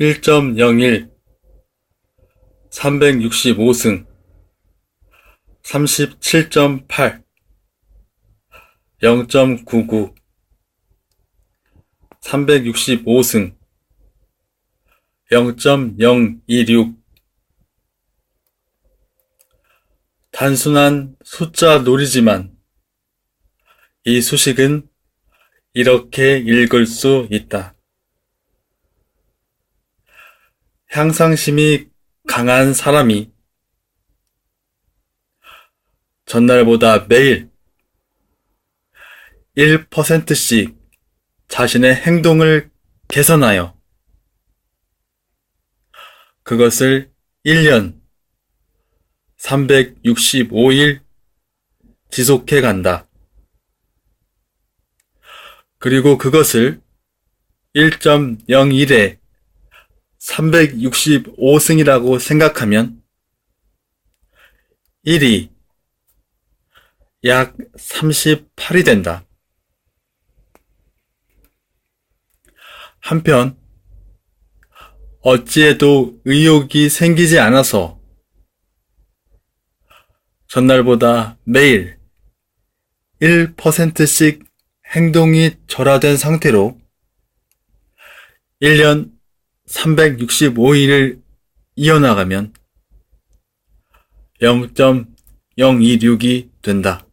1.01 365승 37.8 0.99 365승 0.026 단순한 숫자 놀이지만 이 수식은 이렇게 읽을 수 있다. 향상심이 강한 사람이 전날보다 매일 1%씩 자신의 행동을 개선하여 그것을 1년 365일 지속해 간다. 그리고 그것을 1.01에 365승이라고 생각하면 1이 약 38이 된다. 한편 어찌해도 의욕이 생기지 않아서 전날보다 매일 1%씩 행동이 절하된 상태로 1년 365일을 이어나가면 0.026이 된다.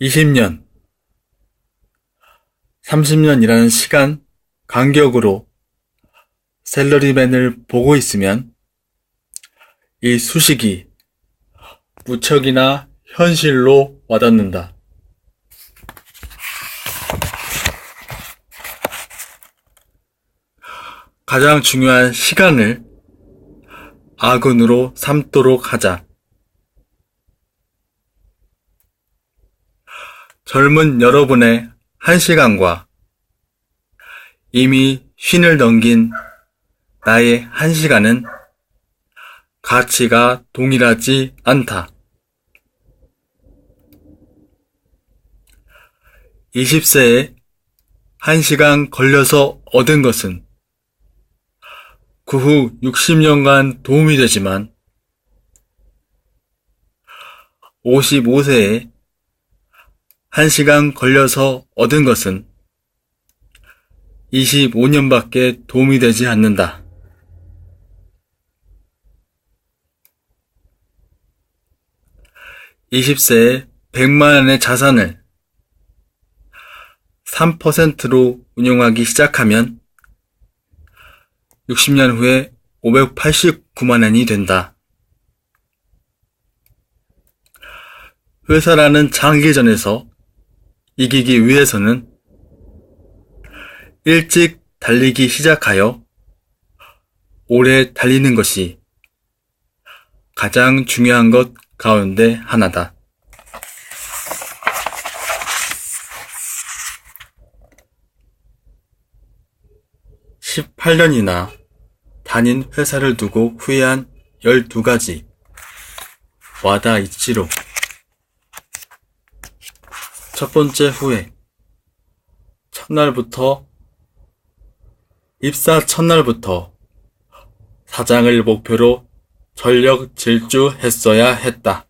20년, 30년이라는 시간 간격으로 셀러리맨을 보고 있으면 이 수식이 무척이나 현실로 와닿는다. 가장 중요한 시간을 아군으로 삼도록 하자. 젊은 여러분의 한 시간과 이미 쉰을 넘긴 나의 한 시간은 가치가 동일하지 않다. 20세에 1시간 걸려서 얻은 것은 그 후 60년간 도움이 되지만 55세에 1시간 걸려서 얻은 것은 25년밖에 도움이 되지 않는다. (20세에) (100만 원의 자산을) (3%로) 운용하기 시작하면 60년 후에 589만 원이 된다. 회사라는 장기전에서 이기기 위해서는 일찍 달리기 시작하여 오래 달리는 것이 가장 중요한 것 가운데 하나다. 1 8년이나 다닌 회사를 두고 후회한 12가지. 와다 이치로. 첫 번째 후회. 첫날부터 입사 첫날부터 사장을 목표로 전력 질주했어야 했다.